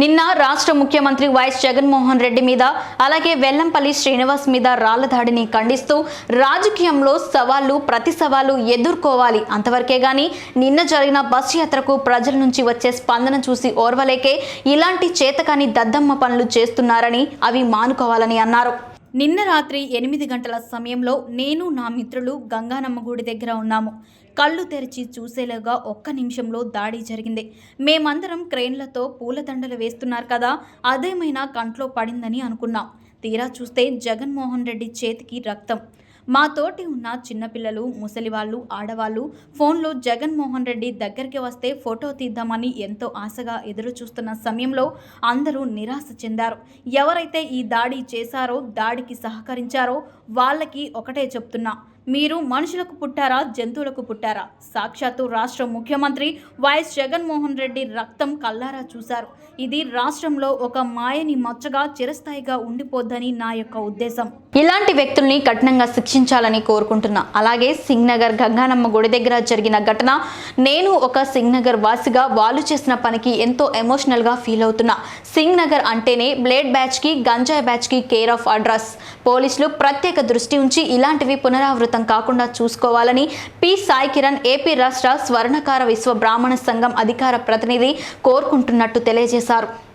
నిన్న రాష్ట్ర ముఖ్యమంత్రి వైఎస్ జగన్మోహన్ రెడ్డి మీద అలాగే వెల్లంపల్లి శ్రీనివాస్ మీద రాళ్ళ దాడిని ఖండిస్తూ రాజకీయంలో సవాళ్ళు ప్రతి సవాలు ఎదుర్కోవాలి అంతవరకే గాని నిన్న జరిగిన బస్సు యాత్రకు ప్రజల నుంచి వచ్చే స్పందన చూసి ఓర్వలేకే ఇలాంటి చేతకాని దద్దమ్మ పనులు చేస్తున్నారని అవి మానుకోవాలని అన్నారు. నిన్న రాత్రి ఎనిమిది గంటల సమయంలో నేను నా మిత్రులు గంగానమ్మ గుడి దగ్గర ఉన్నాము. కళ్ళు తెరిచి చూసేలాగా ఒక్క నిమిషంలో దాడి జరిగింది. మేమందరం క్రెయిన్లతో పూలదండలు వేస్తున్నారు కదా అదేమైనా కంట్లో పడిందని అనుకున్నాం. తీరా చూస్తే జగన్మోహన్ రెడ్డి చేతికి రక్తం. మా తోటి ఉన్న చిన్నపిల్లలు ముసలివాళ్ళు ఆడవాళ్ళు ఫోన్లో జగన్మోహన్ రెడ్డి దగ్గరికి వస్తే ఫోటో తీద్దామని ఎంతో ఆశగా ఎదురు చూస్తున్న సమయంలో అందరూ నిరాశ చెందారు. ఎవరైతే ఈ దాడి చేశారో దాడికి సహకరించారో వాళ్ళకి ఒకటే చెప్తున్నా మీరు మనుషులకు పుట్టారా జంతువులకు పుట్టారా? సాక్షాత్తు రాష్ట్ర ముఖ్యమంత్రి వైఎస్ జగన్మోహన్ రెడ్డి రక్తం కల్లారా చూశారు. ఇది రాష్ట్రంలో ఒక మాయని మచ్చగా చిరస్థాయిగా ఉండిపోద్దని నా యొక్క ఉద్దేశం. ఇలాంటి వ్యక్తుల్ని కఠినంగా శిక్షించాలని కోరుకుంటున్నా. అలాగే సింగ్నగర్ గంగానమ్మ గుడి దగ్గర జరిగిన ఘటన నేను ఒక సింగ్నగర్ వాసిగా వాళ్ళు చేసిన పనికి ఎంతో ఎమోషనల్గా ఫీల్ అవుతున్నా. సింగ్నగర్ అంటేనే బ్లేడ్ బ్యాచ్కి గంజాయి బ్యాచ్కి కేర్ ఆఫ్ అడ్రస్ పోలీసులు ప్రత్యేక దృష్టి ఉంచి ఇలాంటివి పునరావృతం కాకుండా చూసుకోవాలని పి. సాయి కిరణ్ ఏపీ రాష్ట్ర స్వర్ణకార విశ్వ బ్రాహ్మణ సంఘం అధికార ప్రతినిధి కోరుకుంటున్నట్టు తెలియజేశారు.